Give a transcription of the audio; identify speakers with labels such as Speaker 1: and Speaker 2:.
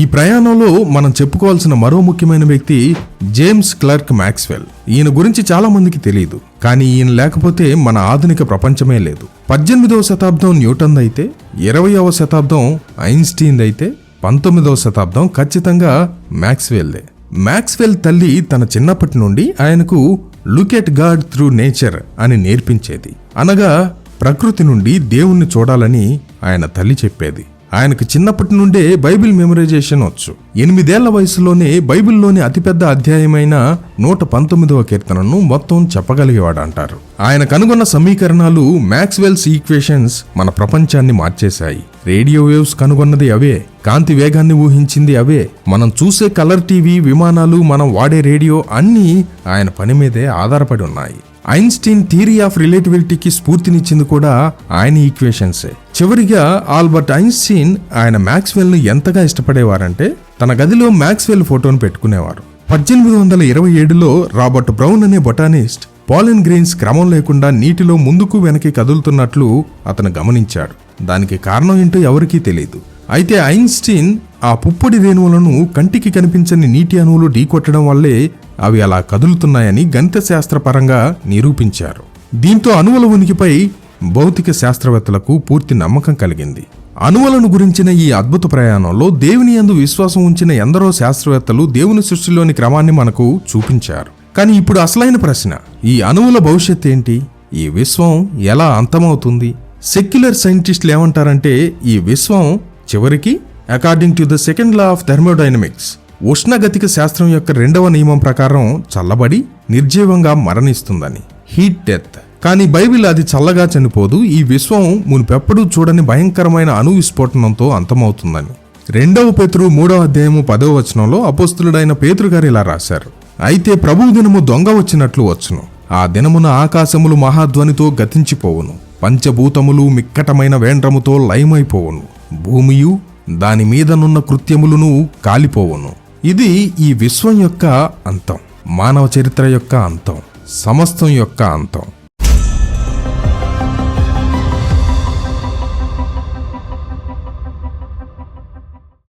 Speaker 1: ఈ ప్రయాణంలో మనం చెప్పుకోవాల్సిన మరో ముఖ్యమైన వ్యక్తి జేమ్స్ క్లర్క్ మ్యాక్స్వెల్ ఈయన గురించి చాలా మందికి తెలియదు. కానీ ఈయన లేకపోతే మన ఆధునిక ప్రపంచమే లేదు. పద్దెనిమిదవ శతాబ్దం న్యూటన్ అయితే ఇరవయవ శతాబ్దం ఐన్స్టీన్ అయితే పంతొమ్మిదవ శతాబ్దం ఖచ్చితంగా మ్యాక్స్వెల్దే మ్యాక్స్వెల్ తల్లి తన చిన్నప్పటి నుండి ఆయనకు లుకెట్ గాడ్ త్రూ నేచర్ అని నేర్పించేది. అనగా ప్రకృతి నుండి దేవుణ్ణి చూడాలని ఆయన తల్లి చెప్పేది. ఆయనకు చిన్నప్పటి నుండే బైబిల్ మెమరైజేషన్ వచ్చు. ఎనిమిదేళ్ళ వయసులోనే బైబిల్లోని అతిపెద్ద అధ్యాయమైన నూట పంతొమ్మిదవ కీర్తనను మొత్తం చెప్పగలిగేవాడు అంటారు ఆయన కనుగొన్న సమీకరణాలు మ్యాక్స్వెల్స్ ఈక్వేషన్స్ మన ప్రపంచాన్ని మార్చేశాయి. రేడియో వేవ్స్ కనుగొన్నది అవే కాంతి వేగాన్ని ఊహించింది అవే. మనం చూసే కలర్ టీవీ విమానాలు మనం వాడే రేడియో అన్నీ ఆయన పని మీదే ఆధారపడి ఉన్నాయి. ఐన్స్టీన్ థియరీ ఆఫ్ రిలేటివిటీకి స్ఫూర్తినిచ్చింది కూడా ఆయన ఈక్వేషన్సే. చివరిగా ఆల్బర్ట్ ఐన్స్టీన్ ఆయన మ్యాక్స్వెల్ను ఎంతగా ఇష్టపడేవారంటే తన గదిలో మ్యాక్స్వెల్ ఫోటోను పెట్టుకునేవారు. పద్దెనిమిది వందల ఇరవై ఏడులో రాబర్ట్ బ్రౌన్ అనే బొటానిస్ట్ పాలిన్ గ్రీన్స్ క్రమం లేకుండా నీటిలో ముందుకు వెనక్కి కదులుతున్నట్లు అతను గమనించాడు. దానికి కారణం ఏంటో ఎవరికీ తెలియదు అయితే ఐన్స్టీన్ ఆ పుప్పొడి రేణువులను కంటికి కనిపించని నీటి అణువులు ఢీకొట్టడం వల్లే అవి అలా కదులుతున్నాయని గణిత శాస్త్రపరంగా నిరూపించారు. దీంతో అణువుల ఉనికిపై భౌతిక శాస్త్రవేత్తలకు పూర్తి నమ్మకం కలిగింది. అణువులను గురించిన ఈ అద్భుత ప్రయాణంలో దేవుని యందు విశ్వాసం ఉంచిన ఎందరో శాస్త్రవేత్తలు దేవుని సృష్టిలోని క్రమాన్ని మనకు చూపించారు. కానీ ఇప్పుడు అసలైన ప్రశ్న ఈ అణువుల భవిష్యత్ ఏంటి? ఈ విశ్వం ఎలా అంతమవుతుంది? సెక్యులర్ సైంటిస్టులు ఏమంటారంటే ఈ విశ్వం చివరికి according to the second law of thermodynamics ఉష్ణగతిక శాస్త్రం యొక్క రెండవ నియమం ప్రకారం చల్లబడి నిర్జీవంగా మరణిస్తుందని. హీట్ డెత్ కానీ బైబిల్ అది చల్లగా చనిపోదు. ఈ విశ్వం మునిపెప్పుడూ చూడని భయంకరమైన అణు విస్ఫోటనంతో అంతమవుతుందని. రెండవ పేతురు మూడవ అధ్యాయము పదవ వచనంలో అపోస్తులుడైన పేతురు గారు ఇలా రాశారు. అయితే ప్రభు దినము దొంగ వచ్చినట్లు వచ్చును. ఆ దినమున ఆకాశములు మహాధ్వనితో గతించిపోవును. పంచభూతములు మిక్కటమైన వేండ్రముతో లయమైపోవును. భూమియు దాని మీదనున్న కృత్యములను కాలిపోవును. ఇది ఈ విశ్వం యొక్క అంతం మానవ చరిత్ర యొక్క అంతం సమస్తం యొక్క అంతం.